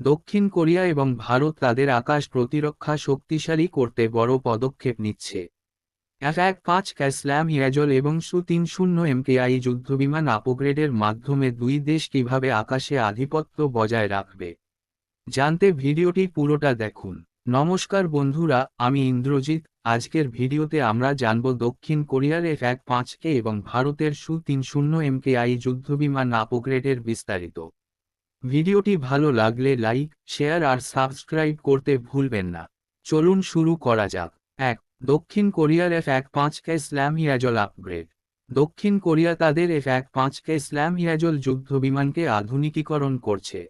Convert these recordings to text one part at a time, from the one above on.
দক্ষিণ কোরিয়া এবং ভারত তাদের আকাশ প্রতিরক্ষা শক্তিশালী করতে বড় পদক্ষেপ নিচ্ছে। এক এক পাঁচ ক্যাসল্যাম ইয়াজল এবং সু তিন শূন্য এমকেআই যুদ্ধবিমান আপগ্রেডের মাধ্যমে দুই দেশ কীভাবে আকাশে আধিপত্য বজায় রাখবে? জানতে ভিডিওটি পুরোটা দেখুন। নমস্কার বন্ধুরা, আমি ইন্দ্রজিৎ। আজকের ভিডিওতে আমরা জানব দক্ষিণ কোরিয়ার এফ এক পাঁচকে এবং ভারতের সু তিন শূন্য এমকেআই যুদ্ধবিমান আপগ্রেডের বিস্তারিত। ভিডিওটি ভালো লাগলে লাইক, শেয়ার আর সাবস্ক্রাইব করতে ভুলবেন না। চলুন শুরু করা যাক। এক, দক্ষিণ কোরিয়ার এফ এক পাঁচকে স্ল্যাম ইয়াজল আপগ্রেড। দক্ষিণ কোরিয়া তাদের এফ এক পাঁচকে স্ল্যাম ইয়াজল যুদ্ধবিমানকে আধুনিকীকরণ করছে।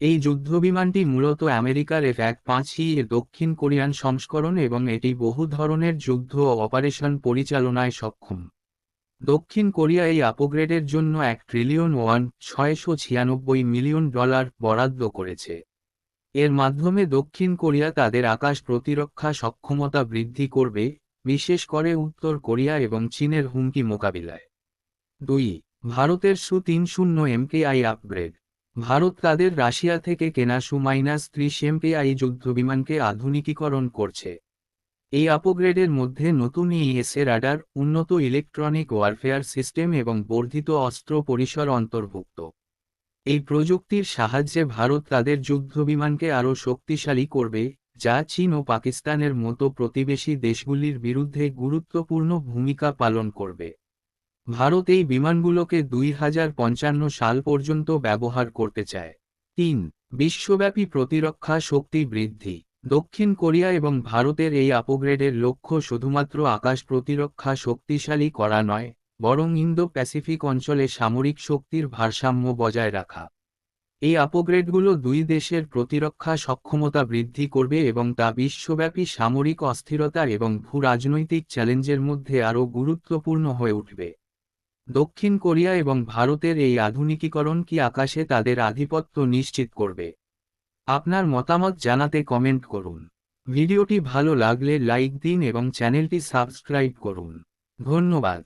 এই যুদ্ধবিমানটি মূলত আমেরিকার এফ এক পাঁচই এর দক্ষিণ কোরিয়ান সংস্করণ এবং এটি বহু ধরনের যুদ্ধ ও অপারেশন পরিচালনায় সক্ষম। দক্ষিণ কোরিয়া এই আপগ্রেডের জন্য এক ট্রিলিয়ন ওয়ান ছয়শো ছিয়ানব্বই মিলিয়ন ডলার বরাদ্দ করেছে। এর মাধ্যমে দক্ষিণ কোরিয়া তাদের আকাশ প্রতিরক্ষা সক্ষমতা বৃদ্ধি করবে, বিশেষ করে উত্তর কোরিয়া এবং চীনের হুমকি মোকাবিলায়। দুই, ভারতের সু তিন শূন্য এমকেআই আপগ্রেড। ভারত তাদের রাশিয়া থেকে কেনা সু মাইনাস ত্রিশ এমকেআই যুদ্ধবিমানকে আধুনিকীকরণ করছে। এই আপগ্রেডের মধ্যে নতুন ইএসএ রাডার উন্নত ইলেকট্রনিক ওয়ারফেয়ার সিস্টেম এবং বর্ধিত অস্ত্র পরিসর অন্তর্ভুক্ত। এই প্রযুক্তির সাহায্যে ভারত তাদের যুদ্ধবিমানকে আরও শক্তিশালী করবে, যা চীন ও পাকিস্তানের মতো প্রতিবেশী দেশগুলির বিরুদ্ধে গুরুত্বপূর্ণ ভূমিকা পালন করবে। ভারত এই বিমানগুলোকে দুই হাজার পঞ্চান্ন সাল পর্যন্ত ব্যবহার করতে চায়। তিন, বিশ্বব্যাপী প্রতিরক্ষা শক্তি বৃদ্ধি। দক্ষিণ কোরিয়া এবং ভারতের এই আপগ্রেডের লক্ষ্য শুধুমাত্র আকাশ প্রতিরক্ষা শক্তিশালী করা নয়, বরং ইন্দো প্যাসিফিক অঞ্চলে সামরিক শক্তির ভারসাম্য বজায় রাখা। এই আপগ্রেডগুলো দুই দেশের প্রতিরক্ষা সক্ষমতা বৃদ্ধি করবে এবং তা বিশ্বব্যাপী সামরিক অস্থিরতা এবং ভূ রাজনৈতিক চ্যালেঞ্জের মধ্যে আরও গুরুত্বপূর্ণ হয়ে উঠবে। দক্ষিণ কোরিয়া এবং ভারতের এই আধুনিকীকরণ কি আকাশে তাদের আধিপত্য নিশ্চিত করবে? আপনার মতামত জানাতে কমেন্ট করুন। ভিডিওটি ভালো লাগলে লাইক দিন এবং চ্যানেলটি সাবস্ক্রাইব করুন। ধন্যবাদ।